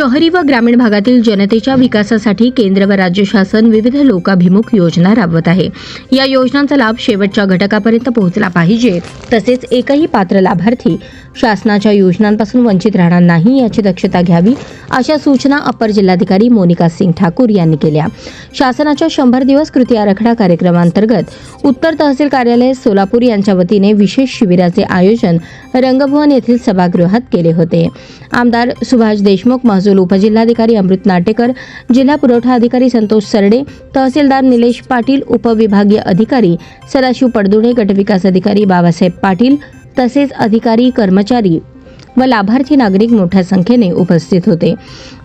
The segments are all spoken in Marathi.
शहरी व ग्रामीण भागातील जनतेच्या विकासासाठी केंद्र व राज्य शासन विविध लोकाभिमुख योजना राबवत आहे. या योजनांचा लाभ शेवटच्या घटकापर्यंत पोहोचला पाहिजे. तसेच एकही पात्र लाभार्थी शासनाच्या योजनांपासून वंचित राहणार नाही याची दक्षता घ्यावी अशा सूचना अपर जिल्हाधिकारी मोनिका सिंग ठाकूर यांनी केल्या. शासनाच्या शंभर दिवस कृती आराखडा कार्यक्रमांतर्गत उत्तर तहसील कार्यालय सोलापूर यांच्या वतीने विशेष शिबिराचे आयोजन रंगभवन येथील सभागृहात केले होते. आमदार सुभाष देशमुख महसूल उपजिल्हाधिकारी अमृत नाटेकर जिल्हा पुरवठा अधिकारी संतोष सरडे तहसीलदार निलेश पाटील उपविभागीय अधिकारी सदाशिव पडदुणे गटविकास अधिकारी बाबासाहेब पाटील तसेच अधिकारी कर्मचारी व लाभार्थी नागरिक मोठ्या संख्येने उपस्थित होते.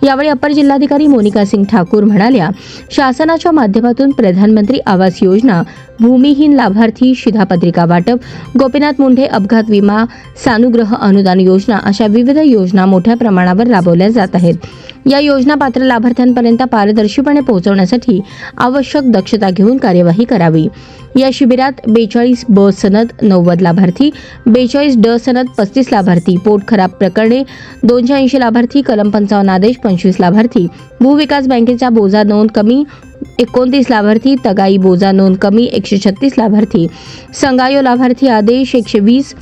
यावेळी अपर जिल्हाधिकारी मोनिका सिंग ठाकूर म्हणाल्या शासनाच्या माध्यमातून प्रधानमंत्री आवास योजना भूमिहीन लाभार्थी शिधापत्रिका वाटप गोपीनाथ मुंढे अपघात विमा सानुग्रह अनुदान योजना अशा विविध योजना मोठ्या प्रमाणावर राबवल्या जात आहेत. या योजना पात्र लाभार्थ्यांपर्यंत पारदर्शीपणे पोहोचवण्यासाठी आवश्यक दक्षता घेऊन कार्यवाही करावी. या शिबिरात बेचाळीस ब सनद नव्वद लाभार्थी बेचाळीस ड सनद पस्तीस लाभार्थी पोट खराब प्रकरणे दोनशे ऐंशी लाभार्थी कलम पंचावन्न आदेश पंचवीस लाभार्थी. भूविकास बँकेच्या बोजा नोंद कमी एकोणतीस लाभार्थी तगाई बोजा नोंद कमी एकशे छत्तीस लाभार्थी. संगायो लाभार्थी आदेश एकशे वीस.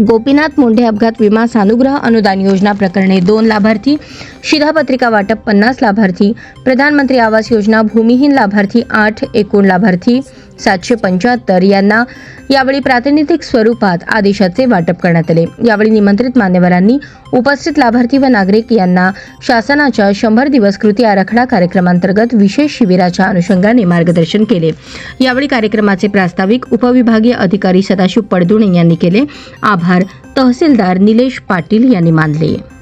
गोपीनाथ मुंढे अपघात विमा सानुग्रह अनुदान योजना प्रकरणे दोन लाभार्थी. शिधापत्रिका वाटप पन्नास लाभार्थी. प्रधानमंत्री आवास योजना भूमिहीन लाभार्थी आठ एकूण लाभार्थी. सातशे पंच्याहत्तर यांना यावेळी प्रातिनिधिक स्वरूपात आदेशाचे वाटप करण्यात आले. यावेळी निमंत्रित मान्यवरांनी उपस्थित लाभार्थी व नागरिक यांना शासनाच्या शंभर दिवस कृती आराखडा कार्यक्रमांतर्गत विशेष शिबिराच्या अनुषंगाने मार्गदर्शन केले. यावेळी कार्यक्रमाचे प्रास्ताविक उपविभागीय अधिकारी सदाशिव पडदुणे यांनी केले. आभार तहसीलदार निलेश पाटील यांनी मानले.